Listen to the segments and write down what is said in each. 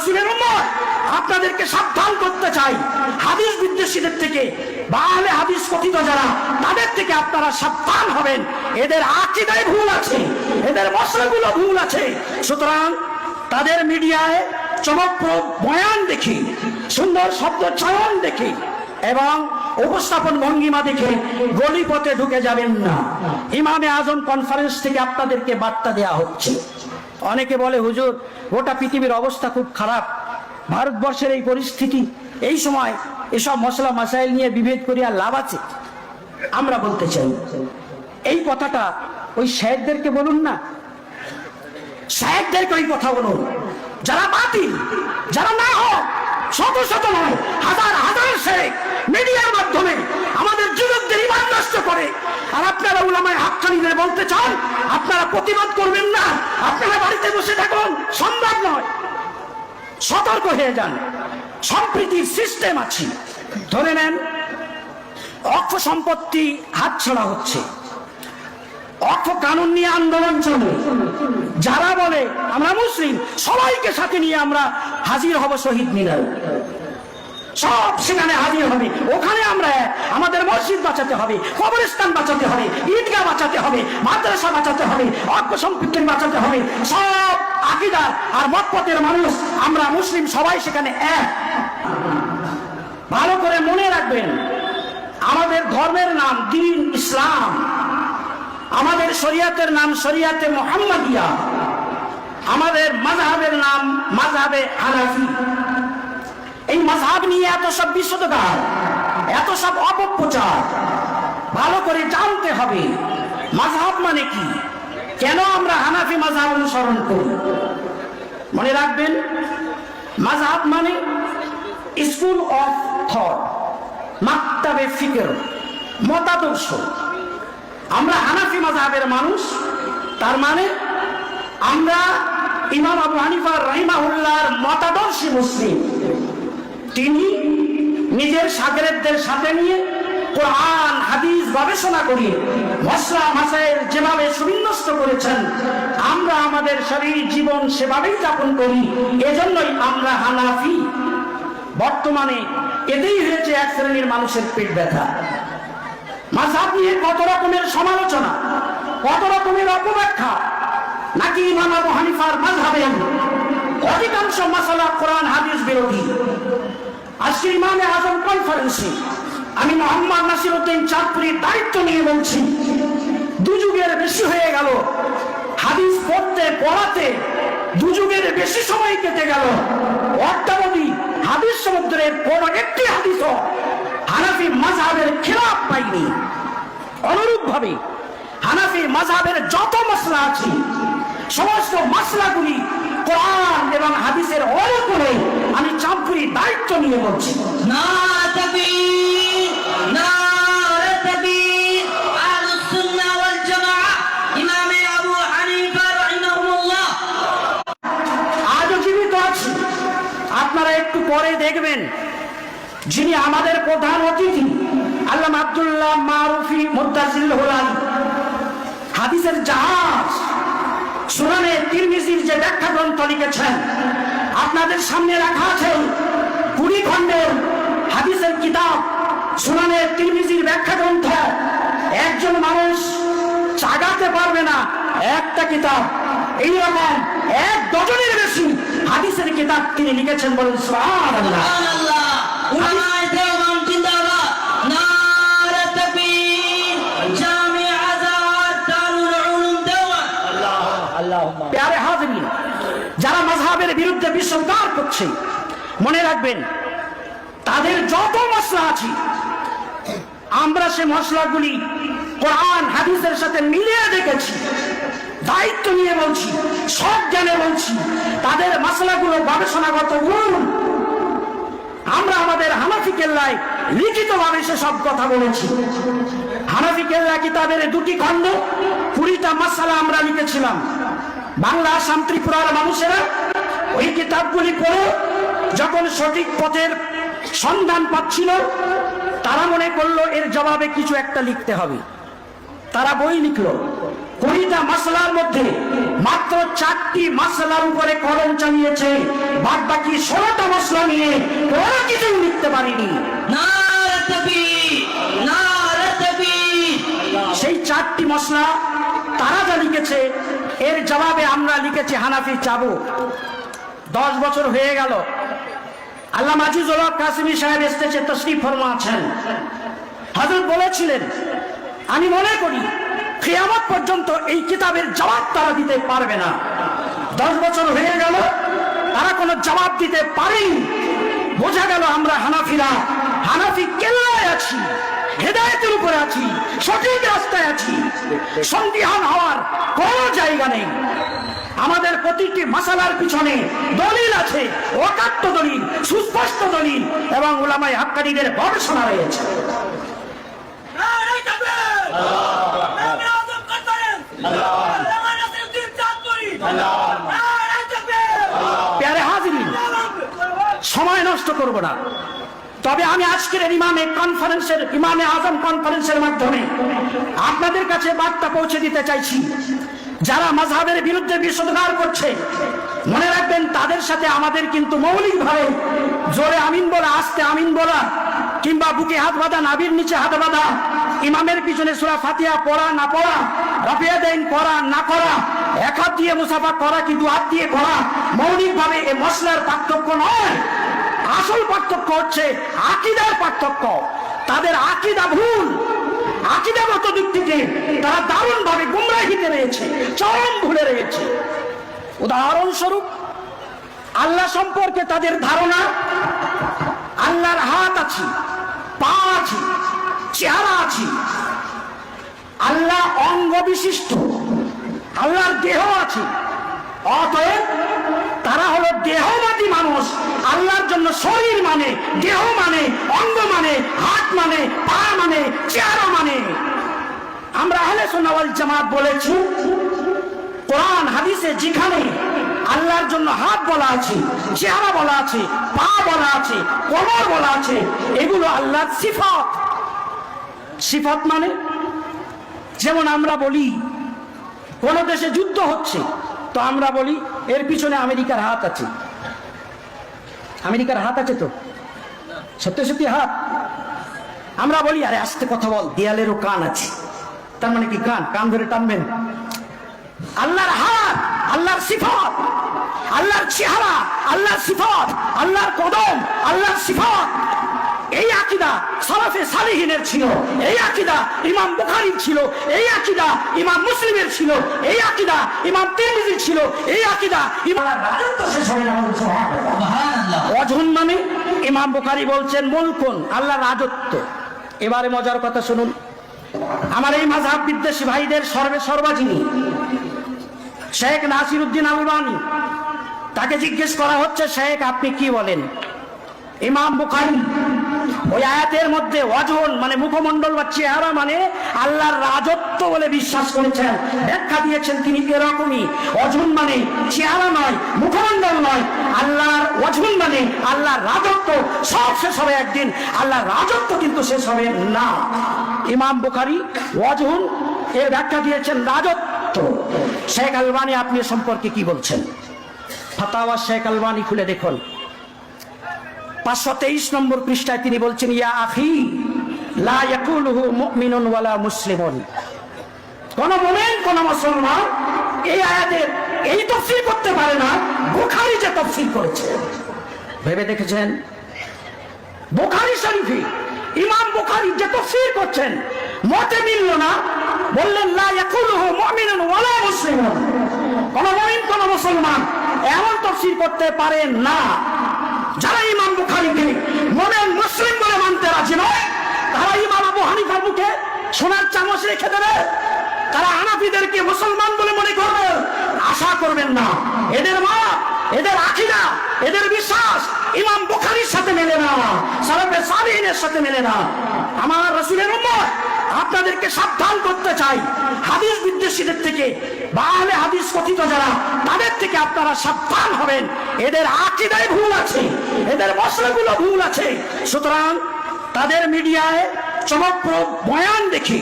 রসুলের উম্মত, আপনাদেরকে সাবধান করতে চাই। হাদিস বিদ্বেষীদের থেকে বাহলে হাদিস কথিত যারা, তাদের থেকে আপনারা সাবধান হবেন। এদের আকিদায় ভুল আছে, এদের মশলাগুলো ভুল আছে। সুতরাং তাদের মিডিয়ায় চমকপ্রদ বয়ান দেখি, সুন্দর শব্দ চয়ন দেখি, এবং উপস্থাপন ভঙ্গিমা দেখে গলিপথে ঢুকে যাবেন না। ইমামে আজম কনফারেন্স থেকে আপনাদেরকে বার্তা দেয়া হচ্ছে। অনেকে বলে, হুজুর, গোটা পৃথিবীর অবস্থা খুব খারাপ। ভারতবর্ষের এই পরিস্থিতি, এই সময় এসব মশলা মাসাইল নিয়ে বিভেদ করিয়া লাভ আছে? আমরা বলতে চাই, এই কথাটা ওই সাহেবদেরকে বলুন না। সাহেবদেরকে ওই কথা বলুন। যারা বাতিল, যারা না হোক শত শত হাজার হাজার শেখ মিডিয়ার মাধ্যমে আমাদের যুবকদের ইমান নষ্ট করে। আর আপনারা উলামায় হাক্কানিদের বলতে চান, আপনারা প্রতিবাদ করবেন না। আপনারা বাড়িতে বসে থাকুন, সম্ভব নয়। সতর্ক হয়ে যান। সম্প্রীতির সিস্টেম আছে। ধরে নেন, অর্থ সম্পত্তি হাত হাতছাড়া হচ্ছে। অর্থ কানুন নিয়ে আন্দোলন চলে। যারা বলে, আমরা মুসলিম, সবাইকে সাথে নিয়ে আমরা হাজির হব শহীদ মিনার। সব সেখানে হাজির হবে। ওখানে আমরা আমাদের মসজিদ বাঁচাতে হবে, কবরস্থান বাঁচাতে হবে, ঈদগাহ বাঁচাতে হবে, মাদ্রাসা বাঁচাতে হবে অর্থ সম্পত্তি বাঁচাতে হবে। সব আকিদার আর মতপথের মানুষ, আমরা মুসলিম সবাই সেখানে এক। ভালো করে মনে রাখবেন, আমাদের ধর্মের নাম দিন ইসলাম। আমাদের শরিয়াতের নাম শরিয়াতে মোহাম্মদিয়া। আমাদের মাযহাবের নাম মাযহাবে হানাফি। এই মাযহাব নিয়ে এত সব বিশুদ্ধকার এত সব অপপ্রচার, ভালো করে জানতে হবে। মাযহাব মানে কি? কেন আমরা হানাফি মাযহাব অনুসরণ করি? মনে রাখবেন, মাযহাব মানে স্কুল অফ থট, মাক্তাবে ফিকর, মতাদর্শ। আমরা হানাফি মাযহাবের মানুষ। তার মানে আমরা ইমাম আবু হানিফা রহিমাহুল্লাহর মতাদর্শী মুসলিম। তিনি নিজের সাগরেদদের সাথে নিয়ে কোরআন, হাদিস গবেষণা করি মশলা, মাসাইল যেভাবে সুবিন্যস্ত করেছেন, আমরা আমাদের শরীর, জীবন সেভাবেই যাপন করি। এজন্যই আমরা হানাফি। বর্তমানে এতেই হয়েছে এক শ্রেণির মানুষের পেট ব্যথা। মাঝাব নিয়ে কত রকমের সমালোচনা, কত রকমের অপব্যাখ্যা, নাকি ইমাম আবু হানিফার মাঝহাবে অধিকাংশ মাসালা কোরআন, হাদিস, বিরোধী। আজকে ইমামে আজম কনফারেন্সে আমি মোহাম্মদ নাসির উদ্দিন চাঁদপুরীর দায়িত্ব নিয়ে বলছি, দুযুগের বেশি হয়ে গেল, হাদিস পড়তে, পড়াতে দুযুগের বেশি সময় কেটে গেল। অর্থাবধি হাদিস সমুদ্রের কোন একটি হাদিস হানাফি মাঝহাবের খেলাপ পাইনি। অনুরূপ ভাবে হানাফি মাঝহাবের যত মশলা আছে, সমস্ত মশলাগুলি কোরআন এবং হাদিসের অনুকূলে আমি চাঁদপুরি দায়িত্ব নিয়ে বলছি। না যিনি আমাদের প্রধান অতিথি আল্লাহ আব্দুল্লাহ মারুফি মুদাজিল হোলাল। হাদিসের জাহাজ সুনানে তিরমিজির যে ব্যাখ্যা গ্রন্থ লিখেছেন, আপনাদের সামনে রাখা আছে কুড়ি খণ্ডের হাদিসের কিতাব সুনানে তিরমিজির ব্যাখ্যা গ্রন্থ একজন মানুষ চাগাতে পারবে না একটা কিতাব। এইরকম এক ডজনের বেশি হাদিসের কিতাব তিনি লিখেছেন বলেন সুবহানাল্লাহ। যারা মাযহাবের বিরুদ্ধে বিশ্বকার করছে, মনে রাখবেন, তাদের যত মশলা আছে, আমরা সে মশলাগুলি কোরআন, হাদিসের সাথে মিলিয়ে দেখেছি, দায়িত্ব নিয়ে বলছি, সব জ্ঞানে বলছি, তাদের মশলাগুলো গবেষণাগত গুণ আমরা আমাদের হানাফি কেল্লায় লিখিত ভাবে সে সব কথা বলেছি। হানাফি কেল্লা কিতাবের দুটি খণ্ড, কুড়িটা মশালা আমরা লিখেছিলাম। বাংলা, আসাম, ত্রিপুরার মানুষেরা ওই কিতাবগুলি পড়ে যখন সঠিক পথের সন্ধান পাচ্ছিল, তারা মনে করল এর জবাবে কিছু একটা লিখতে হবে। তারা বই লিখলো। কুড়িটা মাসলার মধ্যে মাত্র চারটি মাসলার উপরে কলম চালিয়েছে। বাদ বাকি ষোলোটা মশলা নিয়ে কোনো কিছুই লিখতে পারিনি। সেই চারটি মশলা তারা যা লিখেছে এর জবাবে আমরা লিখেছি হানাফি চাবো। দশ বছর হয়ে গেল। আল্লাহ মাজিজুল কাসিমি সাহেব এসেছে তশরিফ ফরমা আছেন হজরত বলেছিলেন আমি মনে করি কিয়ামত পর্যন্ত এই কিতাবের জবাব তারা দিতে পারবে না। দশ বছর হয়ে গেল, তারা কোনো জবাব দিতে পারেনি। বোঝা গেল আমরা হানাফিরা, হানাফি কেল্লায় আছি, হেদায়তের উপরে আছি, সঠিক রাস্তায় আছি, সন্দিহান হওয়ার কোনো জায়গা নেই। আমাদের প্রতিটি মশালার পিছনে দলিল আছে, অকাট্য দলিল, সুস্পষ্ট দলিল, এবং ওলামাই হাক্কারিদের গবেষণা রয়েছে নারে তাকবীর নারে আযম করতেন আল্লাহ নাসিরউদ্দিন চাঁদপুরি নারে তাকবীর প্যারে হাজিরিন সময় নষ্ট করব না। তবে আমি আজকের ইমামে কনফারেন্সের ইমামে আজম কনফারেন্সের মাধ্যমে আপনাদের কাছে বার্তা পৌঁছে দিতে চাইছি। যারা মাঝহাবের বিরুদ্ধে বিষোদ্গার করছে, মনে রাখবেন তাদের সাথে আমাদের কিন্তু মৌলিকভাবে জোরে আমিন বলা, আস্তে আমিন বলা, কিংবা বুকে হাত বাঁধা নাবির নিচে হাত বাঁধা, ইমামের পিছনে সুরা ফাতিহা পড়া, না পড়া, রফিয়া দেন করা না করা, এক হাত দিয়ে মুসাফা করা কি দু হাত দিয়ে করা, মৌলিকভাবে এ মশলার পার্থক্য নয়। আসল পার্থক্য হচ্ছে আকিদার পার্থক্য। তাদের আকিদা ভুল। আকিদাগত দিক থেকে তারা দারুণ ভাবে গুমরাহিতে রয়েছে, চরম ভুলে রয়েছে। উদাহরণস্বরূপ, আল্লাহ সম্পর্কে তাদের ধারণা, আল্লাহর হাত আছে, পা আছে, চেহারা আছে। আল্লাহ অঙ্গ বিশিষ্ট আল্লাহর দেহ আছে। অতএব তারা হলো দেহবাদী মানুষ। আল্লাহর জন্য শরীর মানে দেহ মানে অঙ্গ মানে হাত মানে পা মানে চেহারা মানে। আমরা আহলে সোনাওয়াল জামাত বলেছি, কোরআন, হাদিসে যেখানে আল্লাহর জন্য হাত বলা আছে, চেহারা বলা আছে, পা বলা আছে, কোমর বলা আছে, এগুলো আল্লাহর সিফত। সিফত মানে যেমন আমরা বলি, কোন দেশে যুদ্ধ হচ্ছে তো আমরা বলি, এর পিছনে আমেরিকার হাত আছে। আমেরিকার হাত আছে তো? সত্যি সত্যি হাত? আমরা বলি, আরে আস্তে কথা বল, দেয়ালেরও কান আছে। তার মানে কি কান? কান ধরে টানবেন। আল্লাহর হাত, আল্লাহর সিফত, আল্লাহর চেহারা, আল্লাহর সিফত, আল্লাহর কদম, আল্লাহর সিফত। এই আকিদা সালাফে সালিহিনের ছিল এই আকিদা ইমাম বুখারীর ছিল এই আকিদা ইমাম মুসলিমের ছিল এই আকিদা ইমাম তিরমিজির ছিল এই আকিদা অজন মানে ইমাম বুখারী বলছেন মুলকুন আল্লাহ রাজত্ব। এবারে মজার কথা শুনুন। আমার এই মাঝহাব বিদ্বেষী ভাইদের সর্বে সর্বাজিনী শেখ নাসির উদ্দিন আলবানি তাকে জিজ্ঞেস করা হচ্ছে শেখ আপনি কি বলেন? ইমাম বুখারী ওই আয়াতের মধ্যে অজন মানে মুখমণ্ডল বা চেহারা মানে আল্লাহর রাজত্ব বলে বিশ্বাস করেছেন। ব্যাখ্যা দিয়েছেন তিনি এরকমই। অজন মানে চেহারা নয়, মুখমণ্ডল নয়। আল্লাহর অজন মানে আল্লাহর রাজত্ব। সব শেষ হবে একদিন। আল্লাহর রাজত্ব কিন্তু শেষ হবে না। ইমাম বুখারী অজন এর ব্যাখ্যা দিয়েছেন রাজত্ব। শেখ আলবানি আপনি সম্পর্কে কি বলছেন? ফাতাওয়া শেখ আলবানি খুলে দেখুন। পাঁচশো তেইশ নম্বর পৃষ্ঠায় তিনি বলছেন, ইয়া ওয়ালা মুসলিমুন। কোন মুমিন, কোন মুসলমান এই আয়াতের এই তফসির করতে পারে না, বুখারী যে তফসির করেছে। ভেবে দেখেছেন? বুখারী শরীফে ইমাম বুখারী যে তফসির করছেন, মতে মিলল না, বললেন, লা ইয়াকুলুহু মুমিনুন ওয়ালা মুসলিমুন। কোন মুমিন, কোন মুসলমান এমন তফসির করতে পারে না যারা ইমাম বুখারীকে মোমেন মুসলিম বলে মানতে রাজি নয় তারা ইমাম আবু হানিফার মুখে সোনার চামচ রেখে দেবে। তারা হানাফিদেরকে মুসলমান বলে মনে করবে। আশা করবেন না। এদের মা এদের আখিরা এদের বিশ্বাস ইমাম বুখারীর সাথে মেলে না। সালাফে সালিহিনের সাথে মেলে না। আমার রসুলের উম্মত, আপনাদেরকে সাবধান করতে চাই। হাদিস বিদ্বেষীদের থেকে বা আহলে হাদিস কথিত যারা, তাদের থেকে আপনারা সাবধান হবেন। এদের আকিদায় ভুল আছে, এদের মশলাগুলো ভুল আছে। সুতরাং তাদের মিডিয়ায় চমকপ্রদ বয়ান দেখি,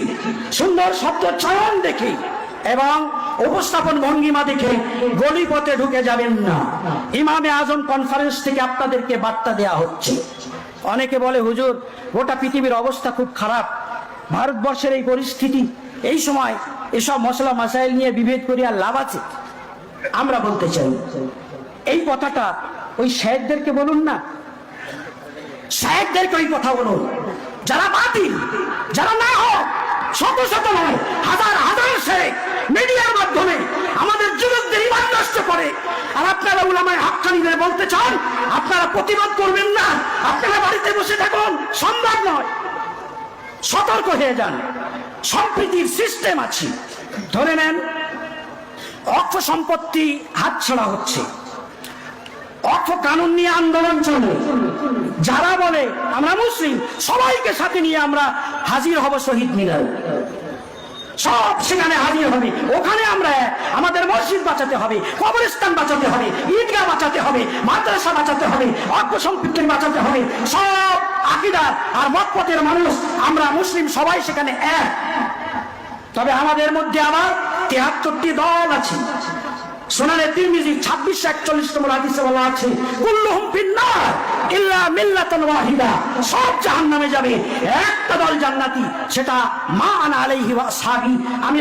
সুন্দর শব্দ চয়ন দেখি, এবং উপস্থাপন ভঙ্গিমা দেখে গলি পথে ঢুকে যাবেন না। ইমামে আজম কনফারেন্স থেকে আপনাদেরকে বার্তা দেয়া হচ্ছে। অনেকে বলে, হুজুর, গোটা পৃথিবীর অবস্থা খুব খারাপ। ভারতবর্ষের এই পরিস্থিতি, এই সময় এসব মশলা মাসাইল নিয়ে বিভেদ করিয়া লাভ আছে? আমরা বলতে চাই, এই কথাটা ওই শেখদেরকে বলুন না। শেখদেরকে ওই কথা বলুন। যারা বাতিল যারা না হোক শত শত নয় হাজার হাজার শেখ, মিডিয়ার মাধ্যমে আমাদের যুবকদের ইমান নষ্ট করে। আর আপনারা উলামায় হাক্কানিদের বলতে চান, আপনারা প্রতিবাদ করবেন না, আপনারা বাড়িতে বসে থাকুন, সম্ভব নয়। সতর্ক হয়ে যান। সম্প্রীতির সিস্টেম আছে। ধরে নেন, অর্থ সম্পত্তি হাতছাড়া হচ্ছে। অর্থ কানুন নিয়ে আন্দোলন চলে যারা বলে আমরা মুসলিম, সবাইকে সাথে নিয়ে আমরা হাজির হব শহীদ মিনার। সব সেখানে হাজির হবে। ওখানে আমরা। আমাদের মসজিদ বাঁচাতে হবে, কবরস্থান বাঁচাতে হবে, ঈদগাহ বাঁচাতে হবে, মাদ্রাসা বাঁচাতে হবে, অর্থ সম্পত্তি বাঁচাতে হবে। সব আকিদার আর মতপথের মানুষ, আমরা মুসলিম সবাই সেখানে এক। তবে আমাদের মধ্যে আবার তেহাত্তরটি দল আছে। ছাব্বিশ একচল্লিশ সব জাহান্নামে যাবে সেটা মা আমি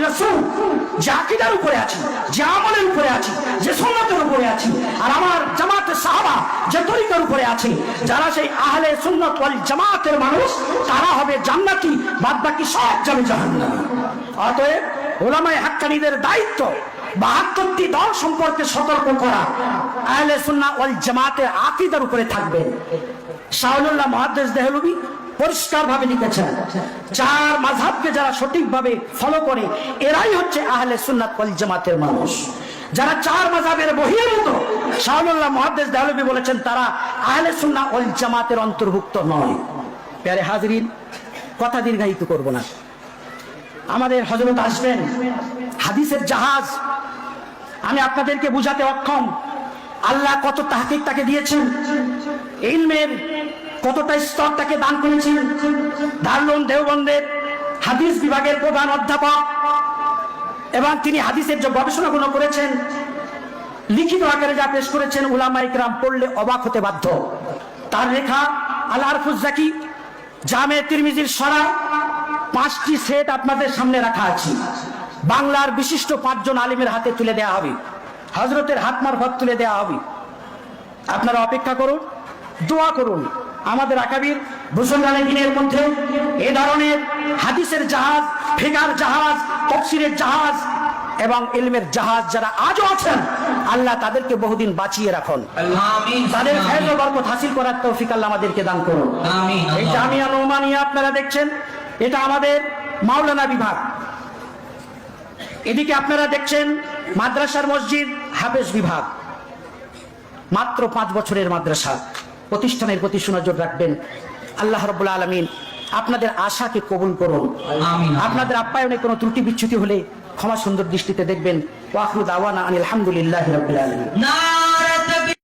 উপরে আছি, যে আমলের উপরে আছি, যে সুন্নাতের উপরে আছি, আর আমার জামাতের সাহাবা যে তরিকার উপরে আছে, যারা সেই আহলে সুন্নাত ওয়াল জামাতের মানুষ, তারা হবে জান্নাতি বাদ বাকি সব যাবে জাহান্নামে। অতএব ওলামায়ে হাক্কানিদের দায়িত্ব বাহাত্তরটি দল সম্পর্কে সতর্ক করা। আহলে সুন্নাহ ওয়াল জামাতের আকীদার উপরে থাকবে। শাহুল্লাহ মহাদ্দেশ দেহলবি পরিষ্কার ভাবে লিখেছেন, চার মাযহাবকে যারা সঠিকভাবে ফলো করে, এরাই হচ্ছে আহলে সুন্নাত ওয়াল জামাতের মানুষ। যারা চার মাযহাবের বহির্ভূত শাহুল্লাহ মহাদ্দেশ দেহলবি বলেছেন, তারা আহলে সুন্নাহ ওয়াল জামাতের অন্তর্ভুক্ত নয়। প্যারে হাজরিন, কথা দীর্ঘায়িত করব না। আমাদের হজরত আসবেন, হাদিসের জাহাজ আমি আপনাদেরকে বুঝাতে অক্ষম। আল্লাহ কত তাহকিক তাকে দিয়েছেন। ইলমের কতটা স্তর তাকে দান করেছেন। দারুণ দেওবন্দের হাদিস বিভাগের প্রধান অধ্যাপক এবং তিনি হাদিসের যে গবেষণাগুলো করেছেন, লিখিত আকারে যা পেশ করেছেন, উলামা ইকরাম পড়লে অবাক হতে বাধ্য। তার লেখা আল আরফুজ জামে তিরমিজির সরা, পাঁচটি সেট আপনাদের সামনে রাখা আছে। বাংলার বিশিষ্ট পাঁচজন আলিমের হাতে তুলে দেওয়া হবে। হজরতের হাত মারফত তুলে দেওয়া হবে। আপনারা অপেক্ষা করুন দোয়া করুন। আমাদের আকাবির ভূষণ দিনের মধ্যে এ ধরনের হাদিসের জাহাজ ফেগার জাহাজ তফসিরের জাহাজ এবং ইলমের জাহাজ যারা আজও আছেন আল্লাহ তাদেরকে বহুদিন বাঁচিয়ে রাখুন। তাদের ফেজ বরকত হাসিল করার তৌফিক আল্লাহ আমাদেরকে দান করুন। এই জামিয়া নোমানিয়া আপনারা দেখছেন এটা আমাদের মাওলানা বিভাগ। এদিকে আপনারা দেখছেন মাদ্রাসার মসজিদ হাফেজ বিভাগ। মাত্র পাঁচ বছরের মাদ্রাসা। প্রতিষ্ঠানের প্রতি সুনজর রাখবেন। আল্লাহ রবুল্লা আলমিন আপনাদের আশাকে কবুল করুন। আপনাদের আপ্যায়নে কোনো ত্রুটি বিচ্ছুতি হলে ক্ষমা সুন্দর দৃষ্টিতে দেখবেন। ওয়াকরুদ আওয়ানা আনিল আলহামদুলিল্লাহ রবিল আলমিন।